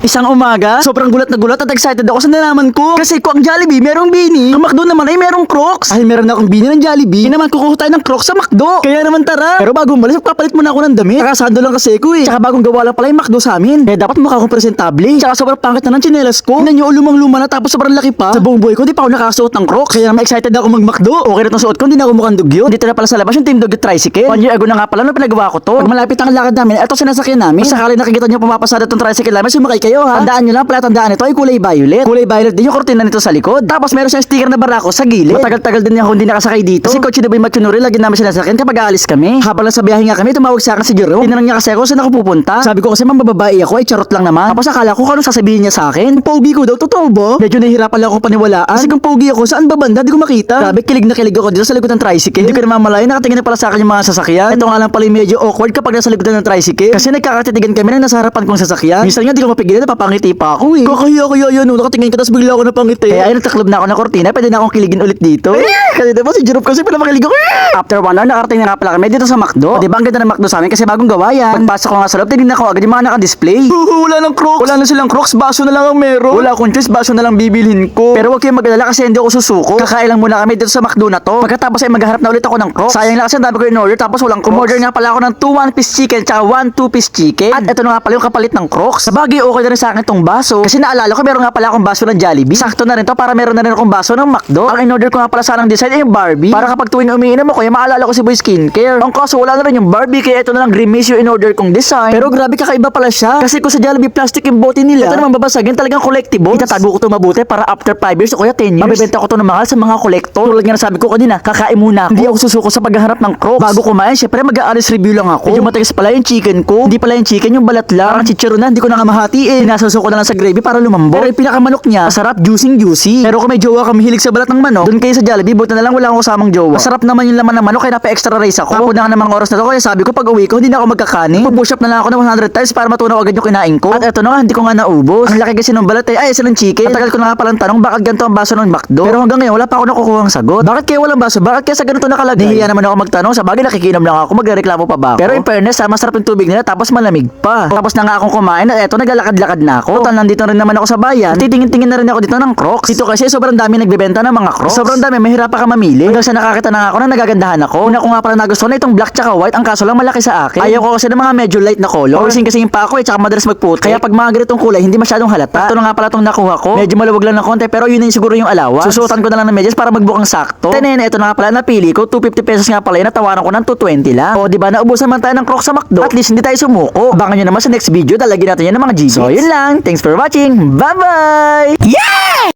Isang umaga, sobrang gulat na gulat at excited ako sa nalaman ko. Kasi ko ang Jollibee, merong Bini. Ang McDo naman ay merong Crocs. Ay, meron akong Bini ng Jollibee. Naman kukuha tayo ng Crocs sa McDo. Kaya naman tara. Pero bago umalis, papalit muna ako ng damit. Nakasando lang kasi ko eh. Tsaka bagong gawa lang pala yung McDo sa amin. Kaya dapat mukha akong presentable. Tsaka sobrang pangit na ng tsinelas ko. Tingnan nyo, lumang luma na tapos sobrang laki pa. Sa buong buhay ko, di pa ako nakasuot ng Crocs. Kaya naman excited ako mag-McDo. Okay na itong suot ko, hindi na ako mukhang dugyot. Dito na pala sa labas yung Team Dugyot Tricycle. One year ago na nga pala nung pinagawa ko to. Pag malapit ang lakad namin, ito sinasakyan namin. Kung sakali nakikita nyo pumapasada tong tricycle namin, sumakay kayo ha. Tandaan nyo lang, pala tandaan ito ay kulay violet. Kulay violet din yung kortina nito sa likod. Tapos meron siyang sticker na barako sa gilid. Matagal-tagal din ako hindi nakasakay dito. Kasi Coach Boy Machunuri, lagi namin sinasakyan kapag aalis kami. Habang nasa biyahe nga kami, tumawag sa akin si Jerome. Tinanong niya kasi ako saan ako pupunta. Sabi ko kasi mambababae ako, ay charot lang naman. Tapos akala ko anong sasabihin niya sa akin. Pogi ko daw, totoo ba? Medyo nahihirapan lang ako paniwalaan. Kasi kung pogi ako, saan ba banda? Di ko makita. Grabe, kilig na kilig ako dito sa likod ng tricycle. Hindi ko na mamalayan, nakatingin na pala sa akin yung mga sasakyan. Ito nga lang pala yung medyo awkward kapag nasa likod ng tricycle. Kasi nagkakatitigan kami na nasa harapan kong sasakyan. Minsan nga di ko mapigilan, napapangiti pa ako eh. Kakahiya kaya yan, no? nakatingin ka tapos bigla ako napangiti. Kaya ay nagtaklob na ako ng kortina, pwede na akong kiligin ulit dito. kasi diba si Jerome kasi pinapakilig ako. After one hour, nakarating na nga pala kami dito sa McDo. O, diba ang ganda ng McDo sa amin kasi bagong gawa yan. Pagpasok ko nga sa loob, tinignan ko agad yung mga naka-display. wala ng crocs. Wala na silang crocs, baso na lang ang meron. Wala akong choice, baso na lang bibilhin ko. Pero huwag kayong mag-alala kasi hindi ako susuko. Kakain lang muna kami dito sa McDo na to. Pagkatapos ay maghahanap na ulit ako ng crocs. Sayang lang kasi ang dami ko in-order tapos walang crocs. Umorder nga pala ako ng 2 one piece chicken tsaka 1 2 piece chicken. At ito na nga pala yung kapalit ng crocs. Sa bagay, okay na rin sa akin tong baso. Kasi naalala ko meron nga pala akong baso ng Jollibee. Sakto na rin to para meron na rin akong baso ng McDo. Ang in-order ko nga pala sanang design ay yung Barbie. Para kapag tuwing umiinom ako, yung maalala ko si Boy Skincare. Ang kaso wala na rin yung Barbie kaya ito na lang Grimace yung in-order kong design. Pero grabe kakaiba pala siya. Kasi kung sa Jollibee plastic yung bote nila, ito naman babasagin talagang collectible. Itatago ko to mabuti para after 5 years o kaya 10 years. Mabibenta ko to ng mahal sa mga collector. Tulad nga na sabi ko kanina, kakain muna ako. Hindi ako susuko sa paghahanap ng crocs. Bago kumain, syempre mag-aalis review lang ako. Medyo matigas pala yung chicken ko. Hindi pala yung chicken, yung balat lang. Parang chicharo na, hindi ko na nga mahatiin. Sinasuso ko na lang sa gravy para lumambot. Pero yung pinakamanok niya, masarap, juicing juicy. Pero kung may jowa ka mahilig sa balat ng manok, doon kayo sa Jollibee, buti na lang wala akong kasamang jowa. Masarap naman yung laman ng manok, kaya napa-extra rice ako. Tapos na nga ng mga oras na to, kaya sabi ko pag uwi ko, hindi na ako magkakanin. Pag-push up na lang ako ng 100 times para matunaw agad yung kinain ko. At eto na nga, hindi ko nga naubos. Ang laki kasi ng balat eh, ay, isa ng chicken. Matagal ko na nga palang tanong, bakit ganito ang baso ng McDo? Pero hanggang ngayon, wala pa ako nakukuha ang sagot. Bakit kaya walang baso? Bakit kaya sa ganito nakalagay? Nahihiya naman ako magtanong, sa bagay nakikinom lang ako, magreklamo pa ba ako? Pero in fairness, ha, masarap yung tubig nila, tapos malamig pa. Tapos na nga akong kumain, at eto, naglalakad-lakad na ako. Total, nandito rin naman ako sa bayan. Titingin-tingin na rin ako dito ng Crocs. Dito kasi sobrang dami nagbebenta ng mga Crocs. Sobrang dami, mahirap pa ka mamili. Hanggang sa nakakita na ako na nagagandahan ako. Una ko nga pala nagustuhan na itong black tsaka white, ang kaso lang malaki sa akin. Ayaw ko kasi ng mga medyo light na color. Orsin kasi yung pa ako eh, tsaka madalas magputi. Kaya pag mga ganitong kulay, hindi masyadong halata. Ito na nga pala itong nakuha ko. Medyo maluwag lang ng konti, pero yun na yung siguro yung alawa. Susuotan ko na lang ng medyas para magbukang sakto. Tenen, ito na nga pala napili ko. 250 pesos nga pala yun, natawaran ko ng 220 lang. O, di ba naubusan man tayo ng crocs sa McDo? At least hindi tayo sumuko. Abangan nyo naman sa next video, dalagyan natin yan ng mga GB. So, lang. Thanks for watching. Bye-bye! Yeah!